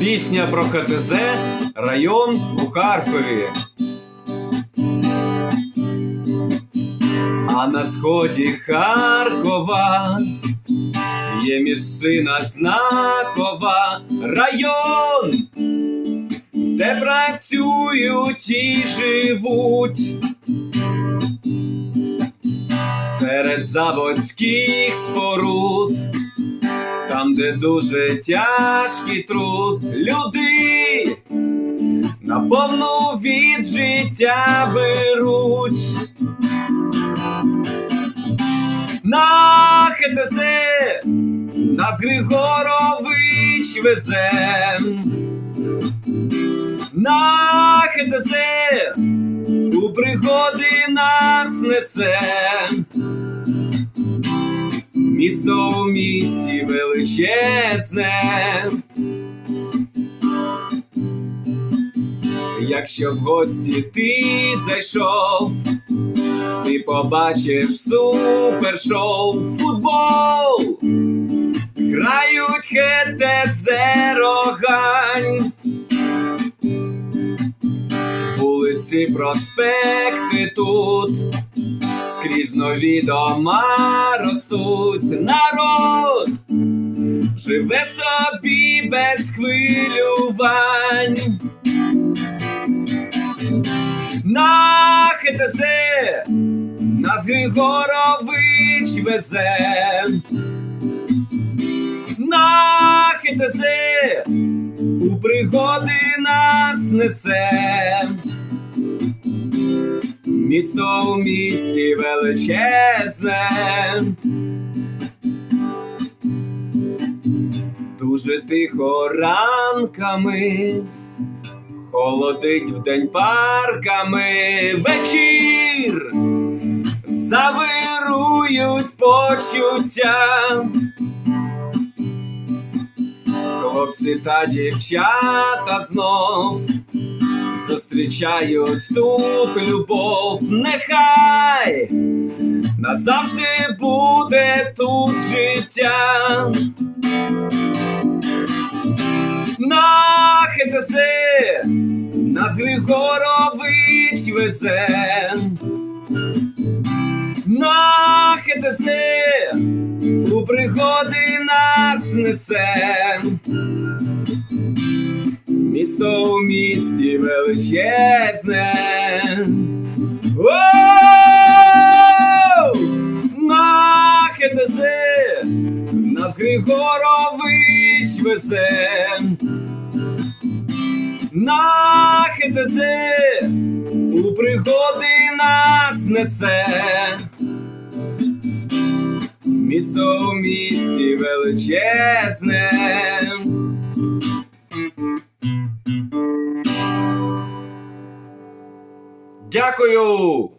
Пісня про ХТЗ, район у Харкові. А на сході Харкова є місцина знакова, район, де працюють і живуть. Серед заводських споруд, там, де дуже тяжкий труд, люди наповну від життя беруть. На ХТЗ нас Григорович везе. На ХТЗ у пригоди нас несе. Місто у місті величезне. Якщо в гості ти зайшов, ти побачиш супершоу футбол. Грають ХТЗ рогань. Вулиці, проспекти тут, скрізь нові дома ростуть. Народ живе собі без хвилювань. На ХТЗ нас Григорович везе. На ХТЗ у пригоди нас несе. Місто у місті величезне. Дуже тихо ранками, холодить вдень парками вечір, завирують почуття. Хлопці та дівчата знов зустрічають тут любов, нехай назавжди буде тут життя. На ХТЗ нас Григорович везе. На ХТЗ у пригоди нас несе. Місто у місті величезне. Оу! На ХТЗ нас Григорович везе. На у пригоди нас несе. Місто у місті величезне. Дякую!